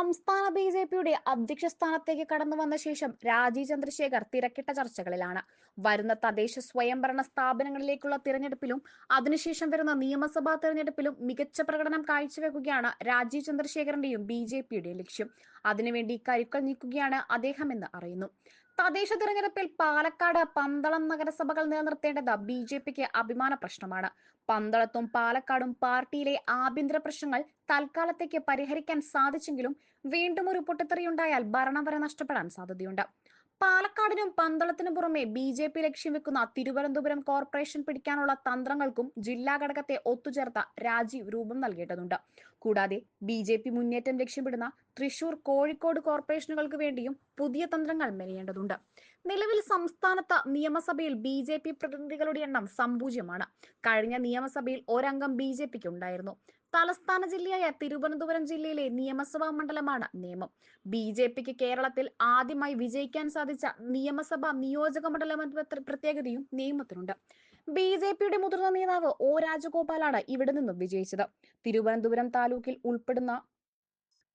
സംസ്ഥാന B J പിയുടെ അധ്യക്ഷ സ്ഥാനത്തേക്ക് കടന്നു വന്ന ശേഷം രാജീവ് ചന്ദ്രശേഖർ തിരക്കിട്ട ചർച്ചകളിലാണ്. വരുന്ന തദ്ദേശ സ്വയംഭരണ സ്ഥാപനങ്ങളിലേക്കുള്ള തിരഞ്ഞെടുപ്പിലും അതിനുശേഷം വരുന്ന നിയമസഭാ തിരഞ്ഞെടുപ്പിലും മികച്ച പ്രകടനം കാഴ്ചവെക്കുകയാണ് രാജീവ് ചന്ദ്രശേഖറിന്റെയും ബി ലക്ഷ്യം. അതിനുവേണ്ടി കരുക്കൾ നീക്കുകയാണ് അദ്ദേഹമെന്ന് അറിയുന്നു. തദ്ദേശ തെരഞ്ഞെടുപ്പിൽ പാലക്കാട് പന്തളം നഗരസഭകൾ നിലനിർത്തേണ്ടത് ബി ജെ പിക്ക് അഭിമാന പ്രശ്നമാണ്. പന്തളത്തും പാലക്കാടും പാർട്ടിയിലെ ആഭ്യന്തര പ്രശ്നങ്ങൾ തൽക്കാലത്തേക്ക് പരിഹരിക്കാൻ സാധിച്ചെങ്കിലും വീണ്ടും ഒരു പൊട്ടിത്തെറിയുണ്ടായാൽ ഭരണം വരെ നഷ്ടപ്പെടാൻ സാധ്യതയുണ്ട്. പാലക്കാടിനും പന്തളത്തിനും പുറമെ ബി ജെ പി ലക്ഷ്യം വെക്കുന്ന തിരുവനന്തപുരം കോർപ്പറേഷൻ പിടിക്കാനുള്ള തന്ത്രങ്ങൾക്കും ജില്ലാ ഘടകത്തെ ഒത്തുചേർത്ത രാജീവ് രൂപം നൽകേണ്ടതുണ്ട്. കൂടാതെ ബി ജെ പി മുന്നേറ്റം ലക്ഷ്യമിടുന്ന തൃശൂർ കോഴിക്കോട് കോർപ്പറേഷനുകൾക്ക് വേണ്ടിയും പുതിയ തന്ത്രങ്ങൾ മെനയേണ്ടതുണ്ട്. നിലവിൽ സംസ്ഥാനത്ത് നിയമസഭയിൽ ബി ജെ പി പ്രതിനിധികളുടെ എണ്ണം സമ്പൂജ്യമാണ്. കഴിഞ്ഞ നിയമസഭയിൽ ഒരംഗം ബി ജെ പിക്ക് ഉണ്ടായിരുന്നു തലസ്ഥാന ജില്ലയായ തിരുവനന്തപുരം ജില്ലയിലെ നിയമസഭാ മണ്ഡലമാണ് നിയമം. ബി ജെ പിക്ക് കേരളത്തിൽ ആദ്യമായി വിജയിക്കാൻ സാധിച്ച നിയമസഭാ നിയോജക മണ്ഡലം പ്രത്യേകതയും നിയമത്തിനുണ്ട്. ബി ജെ പിയുടെ മുതിർന്ന നേതാവ് ഒ രാജഗോപാലാണ് ഇവിടെ നിന്നും വിജയിച്ചത്. തിരുവനന്തപുരം താലൂക്കിൽ ഉൾപ്പെടുന്ന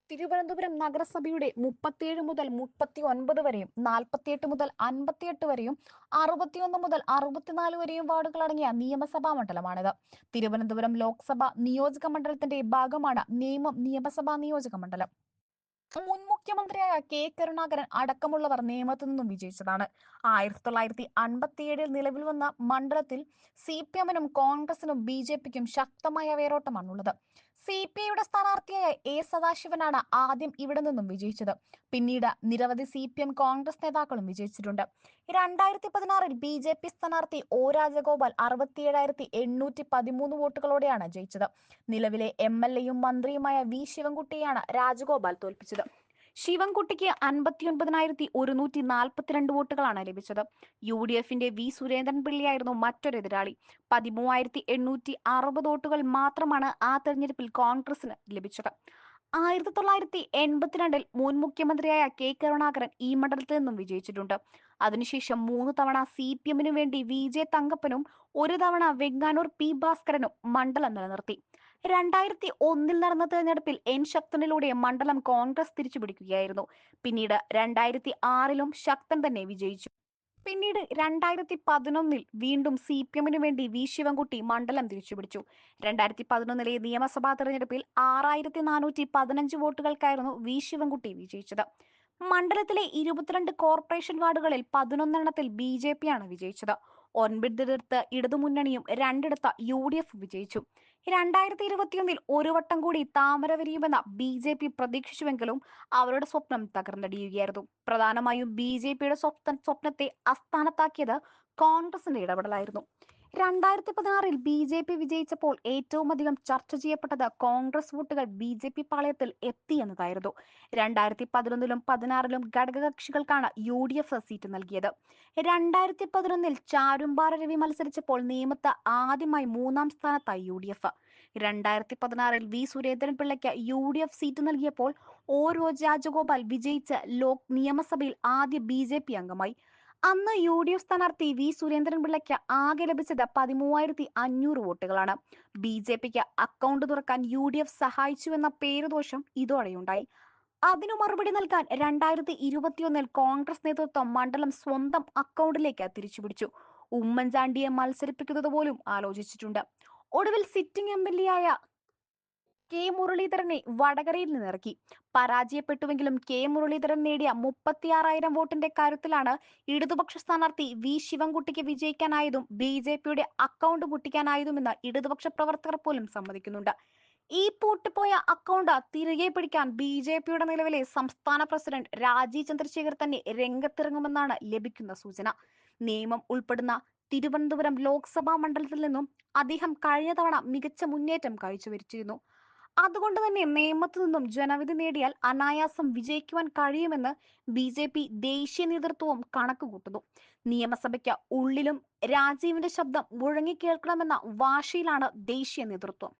തിരുവനന്തപുരം നഗരസഭയുടെ മുപ്പത്തിയേഴ് മുതൽ മുപ്പത്തി ഒൻപത് വരെയും നാൽപ്പത്തിയെട്ട് മുതൽ അൻപത്തിയെട്ട് വരെയും അറുപത്തിയൊന്ന് മുതൽ അറുപത്തിനാല് വരെയും വാർഡുകൾ അടങ്ങിയ നിയമസഭാ മണ്ഡലമാണിത്. തിരുവനന്തപുരം ലോക്സഭ നിയോജക മണ്ഡലത്തിന്റെ ഭാഗമാണ് നേമം നിയമസഭാ നിയോജക മണ്ഡലം. മുൻ മുഖ്യമന്ത്രിയായ കെ. കരുണാകരൻ അടക്കമുള്ളവർ നിയമത്തു നിന്നും വിജയിച്ചതാണ്. ആയിരത്തി തൊള്ളായിരത്തി അൻപത്തിയേഴിൽ നിലവിൽ വന്ന മണ്ഡലത്തിൽ സി പി എമ്മിനും കോൺഗ്രസിനും ബി ജെ പിക്കും ശക്തമായ വേരോട്ടമാണുള്ളത്. സി പി ഐയുടെ സ്ഥാനാർത്ഥിയായ എ സദാശിവനാണ് ആദ്യം ഇവിടെ നിന്നും വിജയിച്ചത്. പിന്നീട് നിരവധി സി പി എം കോൺഗ്രസ് നേതാക്കളും വിജയിച്ചിട്ടുണ്ട്. രണ്ടായിരത്തി പതിനാറിൽ ബി ജെ പി സ്ഥാനാർത്ഥി ഒ രാജഗോപാൽ അറുപത്തിയേഴായിരത്തി എണ്ണൂറ്റി പതിമൂന്ന് വോട്ടുകളോടെയാണ് ജയിച്ചത്. നിലവിലെ എം എൽ എയും മന്ത്രിയുമായ വി ശിവൻകുട്ടിയെയാണ് രാജഗോപാൽ തോൽപ്പിച്ചത്. ശിവൻകുട്ടിക്ക് അൻപത്തിയൊൻപതിനായിരത്തി ഒരുന്നൂറ്റി നാൽപ്പത്തിരണ്ട് വോട്ടുകളാണ് ലഭിച്ചത്. യു ഡി എഫിന്റെ വി. സുരേന്ദ്രൻ പിള്ളിയായിരുന്നു മറ്റൊരു എതിരാളി. പതിമൂവായിരത്തി എണ്ണൂറ്റി അറുപത് വോട്ടുകൾ മാത്രമാണ് ആ തെരഞ്ഞെടുപ്പിൽ കോൺഗ്രസിന് ലഭിച്ചത്. ആയിരത്തി തൊള്ളായിരത്തി എൺപത്തിരണ്ടിൽ മുൻ മുഖ്യമന്ത്രിയായ കെ. കരുണാകരൻ ഈ മണ്ഡലത്തിൽ നിന്നും വിജയിച്ചിട്ടുണ്ട്. അതിനുശേഷം മൂന്ന് തവണ സി പി എമ്മിനു വേണ്ടി വി. ജെ. തങ്കപ്പനും ഒരു തവണ വെങ്ങാനൂർ പി. ഭാസ്കരനും മണ്ഡലം നിലനിർത്തി. രണ്ടായിരത്തി ഒന്നിൽ നടന്ന തെരഞ്ഞെടുപ്പിൽ എൻ ശക്തനിലൂടെ മണ്ഡലം കോൺഗ്രസ് തിരിച്ചുപിടിക്കുകയായിരുന്നു. പിന്നീട് രണ്ടായിരത്തി ആറിലും ശക്തൻ തന്നെ വിജയിച്ചു. പിന്നീട് രണ്ടായിരത്തി പതിനൊന്നിൽ വീണ്ടും സി പി എമ്മിനു വേണ്ടി വി ശിവൻകുട്ടി മണ്ഡലം തിരിച്ചുപിടിച്ചു. രണ്ടായിരത്തി പതിനൊന്നിലെ നിയമസഭാ തെരഞ്ഞെടുപ്പിൽ ആറായിരത്തി നാനൂറ്റി പതിനഞ്ച് വോട്ടുകൾക്കായിരുന്നു വി ശിവൻകുട്ടി വിജയിച്ചത്. മണ്ഡലത്തിലെ ഇരുപത്തിരണ്ട് കോർപ്പറേഷൻ വാർഡുകളിൽ പതിനൊന്നെണ്ണത്തിൽ ബി ജെ പിയാണ് വിജയിച്ചത്. ഒൻപതിടത്ത് ഇടതുമുന്നണിയും രണ്ടിടത്ത് യു ഡി എഫ് വിജയിച്ചു. രണ്ടായിരത്തി ഇരുപത്തിയൊന്നിൽ ഒരു വട്ടം കൂടി താമര വിരിയുമെന്ന ബി ജെ പി പ്രതീക്ഷിച്ചുവെങ്കിലും അവരുടെ സ്വപ്നം തകർന്നടിയുകയായിരുന്നു. പ്രധാനമായും ബി ജെ പിയുടെ സ്വപ്ന സ്വപ്നത്തെ അസ്ഥാനത്താക്കിയത് കോൺഗ്രസിന്റെ ഇടപെടലായിരുന്നു. രണ്ടായിരത്തി പതിനാറിൽ ബി ജെ പി വിജയിച്ചപ്പോൾ ഏറ്റവും അധികം ചർച്ച ചെയ്യപ്പെട്ടത് കോൺഗ്രസ് വോട്ടുകൾ ബി ജെ പി പാളയത്തിൽ എത്തി എന്നതായിരുന്നു. രണ്ടായിരത്തി പതിനൊന്നിലും പതിനാറിലും ഘടകകക്ഷികൾക്കാണ് യു ഡി എഫ് സീറ്റ് നൽകിയത്. രണ്ടായിരത്തി പതിനൊന്നിൽ ചാരുംപാറ രവി മത്സരിച്ചപ്പോൾ നിയമത്ത് ആദ്യമായി മൂന്നാം സ്ഥാനത്തായി യു ഡി എഫ്. രണ്ടായിരത്തി പതിനാറിൽ വി സുരേന്ദ്രൻ പിള്ളയ്ക്ക് യു ഡി എഫ് സീറ്റ് നൽകിയപ്പോൾ ഓരോ രാജഗോപാൽ വിജയിച്ച് ലോക് നിയമസഭയിൽ ആദ്യ ബി ജെ പി അംഗമായി. അന്ന് യു ഡി എഫ് സ്ഥാനാർത്ഥി വി സുരേന്ദ്രൻപിള്ളയ്ക്ക് ആകെ ലഭിച്ചത് പതിമൂവായിരത്തി അഞ്ഞൂറ് വോട്ടുകളാണ്. ബി ജെ പിക്ക് അക്കൗണ്ട് തുറക്കാൻ യു ഡി എഫ് സഹായിച്ചുവെന്ന പേരുദോഷം ഇതോടെയുണ്ടായി. അതിനു മറുപടി നൽകാൻ രണ്ടായിരത്തി ഇരുപത്തിയൊന്നിൽ കോൺഗ്രസ് നേതൃത്വം മണ്ഡലം സ്വന്തം അക്കൗണ്ടിലേക്ക് തിരിച്ചുപിടിച്ചു. ഉമ്മൻചാണ്ടിയെ മത്സരിപ്പിക്കുന്നത് പോലും ആലോചിച്ചിട്ടുണ്ട്. ഒടുവിൽ സിറ്റിംഗ് എം എൽ എ ആയ കെ മുരളീധരനെ വടകരയിൽ നിന്നിറക്കി പരാജയപ്പെട്ടുവെങ്കിലും കെ മുരളീധരൻ നേടിയ മുപ്പത്തിയാറായിരം വോട്ടിന്റെ കാര്യത്തിലാണ് ഇടതുപക്ഷ സ്ഥാനാർത്ഥി വി ശിവൻകുട്ടിക്ക് വിജയിക്കാനായതും ബി ജെ പിയുടെ അക്കൗണ്ട് പൊട്ടിക്കാനായതുമെന്ന് ഇടതുപക്ഷ പ്രവർത്തകർ പോലും സമ്മതിക്കുന്നുണ്ട്. ഈ പൂട്ടിപ്പോയ അക്കൗണ്ട് തിരികെ പിടിക്കാൻ ബി ജെ പിയുടെ നിലവിലെ സംസ്ഥാന പ്രസിഡന്റ് രാജീവ് ചന്ദ്രശേഖർ തന്നെ രംഗത്തിറങ്ങുമെന്നാണ് ലഭിക്കുന്ന സൂചന. നിയമം ഉൾപ്പെടുന്ന തിരുവനന്തപുരം ലോക്സഭാ മണ്ഡലത്തിൽ നിന്നും അദ്ദേഹം കഴിഞ്ഞ തവണ മികച്ച മുന്നേറ്റം കാഴ്ചവെച്ചിരുന്നു അതുകൊണ്ട് തന്നെ നിയമത്തു നിന്നും ജനവിധി നേടിയാൽ അനായാസം വിജയിക്കുവാൻ കഴിയുമെന്ന് ബി ജെ പി ദേശീയ നേതൃത്വവും കണക്കുകൂട്ടുന്നു നിയമസഭയ്ക്ക് ഉള്ളിലും രാജീവിന്റെ ശബ്ദം മുഴങ്ങിക്കേൾക്കണമെന്ന വാശിയിലാണ് ദേശീയ നേതൃത്വം.